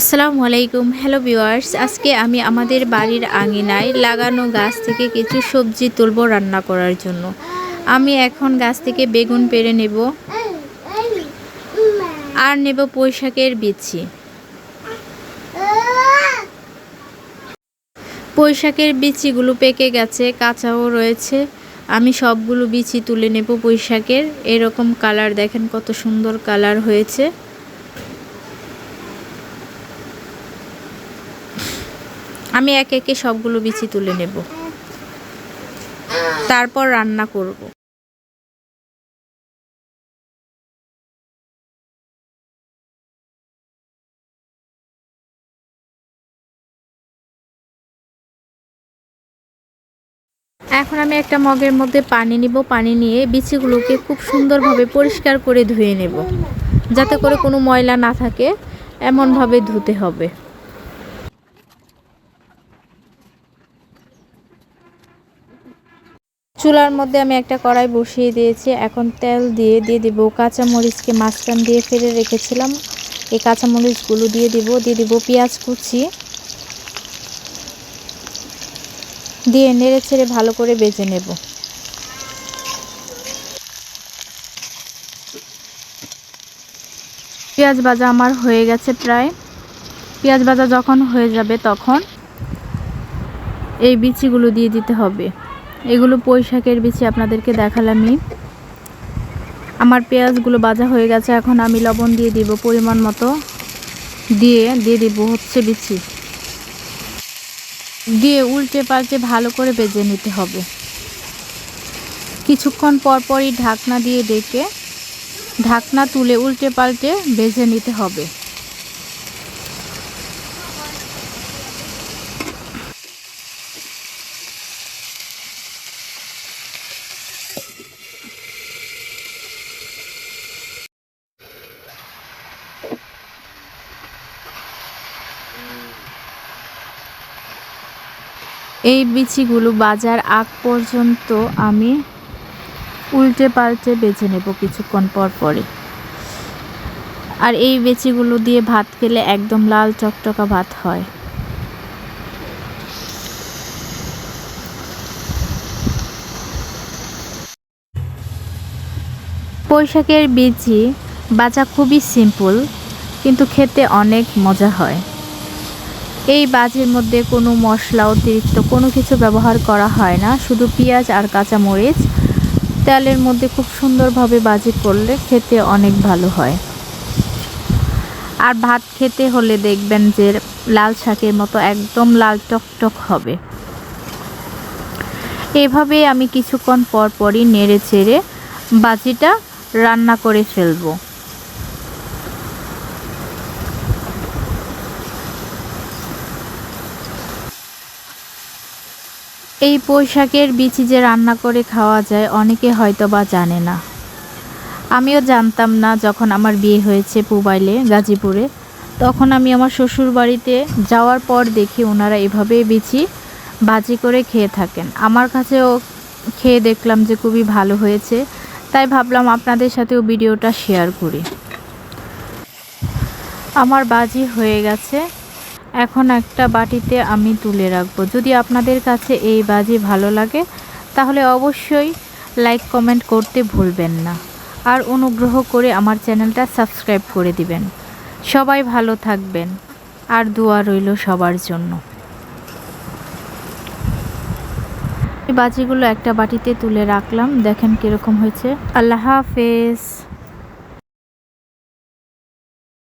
আসসালামু আলাইকুম। Hello viewers আজকে আমি আমাদের বাড়ির আঙিনায় লাগানো গাছ থেকে কিছু সবজি তুলব রান্না করার জন্য। আমি এখন গাছ থেকে বেগুন পেড়ে নেব আর নেব পুঁইশাকের বিচি। পুঁইশাকের বিচিগুলো পেকে গেছে, কাঁচাও রয়েছে। আমি সবগুলো বিচি তুলে নেব পুঁইশাকের এরকম কালার দেখেন কত সুন্দর কালার হয়েছে। আমি একে একে সবগুলো বিচি তুলে নেব। তারপর রান্না করব। এখন আমি একটা মগের মধ্যে পানি নিব। পানি নিয়ে বিচিগুলোকে খুব সুন্দরভাবে পরিষ্কার করে ধুয়ে নেব। যাতে করে কোনো ময়লা না থাকে, এমনভাবে ধুতে হবে। চুলার মধ্যে আমি একটা কড়াই বসিয়ে দিয়েছি। এখন তেল দিয়ে দিয়ে দিব কাঁচামরিচকে মাঝখান দিয়ে ফেলে রেখেছিলাম। এই কাঁচামরিচগুলো দিয়ে দিব দিয়ে দিব পেঁয়াজ কুচি। দিয়ে নেড়ে ছেড়ে ভালো করে বেজে নেব। পেঁয়াজ ভাজা আমার হয়ে গেছে প্রায়। পেঁয়াজ ভাজা যখন হয়ে যাবে তখন এই বিচিগুলো দিয়ে দিতে হবে। এগুলো পুঁই বিচি আপনাদেরকে দেখালামই। আমার পেঁয়াজগুলো বাজা হয়ে গেছে, এখন আমি লবণ দিয়ে দিব পরিমাণ মতো। দিয়ে দিয়ে দিব হচ্ছে বিচি। দিয়ে উল্টে পাল্টে ভালো করে বেজে নিতে হবে। কিছুক্ষণ পর পরই ঢাকনা দিয়ে ডেকে ঢাকনা তুলে উল্টে পাল্টে বেজে নিতে হবে। এই বিচিগুলো বাজার আগ পর্যন্ত আমি উল্টে পাল্টে বেছে নেব কিছুক্ষণ পর পরে আর এই বেচিগুলো দিয়ে ভাত খেলে একদম লাল চকচকা ভাত হয়। পোশাকের বিচি বাজা খুবই সিম্পল, কিন্তু খেতে অনেক মজা হয়। এই বাজির মধ্যে কোনো মশলা অতিরিক্ত কোনো কিছু ব্যবহার করা হয় না, শুধু পেঁয়াজ আর কাঁচামরিচ। তেলের মধ্যে খুব সুন্দরভাবে বাজি করলে খেতে অনেক ভালো হয়। আর ভাত খেতে হলে দেখবেন যে লাল শাকের মতো একদম লাল টকটক হবে। এভাবে আমি কিছুক্ষণ পর পরই নেড়ে চেড়ে বাজিটা রান্না করে ফেলব। এই পোশাকের বিচি যে রান্না করে খাওয়া যায়, অনেকে হয়তো বা জানে না। আমিও জানতাম না যখন আমার বিয়ে হয়েছে পুবাইলে, গাজীপুরে। তখন আমি আমার শ্বশুর বাড়িতে যাওয়ার পর দেখি ওনারা এভাবে বিচি ভাজি করে খেয়ে থাকেন। আমার কাছেও খেয়ে দেখলাম যে খুবই ভালো হয়েছে। তাই ভাবলাম আপনাদের সাথেও ভিডিওটা শেয়ার করি। আমার বাজি হয়ে গেছে। এখন একটা বাটিতে আমি তুলে রাখব। যদি আপনাদের কাছে এই বাজি ভালো লাগে, তাহলে অবশ্যই লাইক কমেন্ট করতে ভুলবেন না। আর অনুগ্রহ করে আমার চ্যানেলটা সাবস্ক্রাইব করে দিবেন। সবাই ভালো থাকবেন। আর দোয়া রইল সবার জন্য। এই বাজিগুলো একটা বাটিতে তুলে রাখলাম। দেখেন কীরকম হয়েছে। আল্লাহ হাফেজ।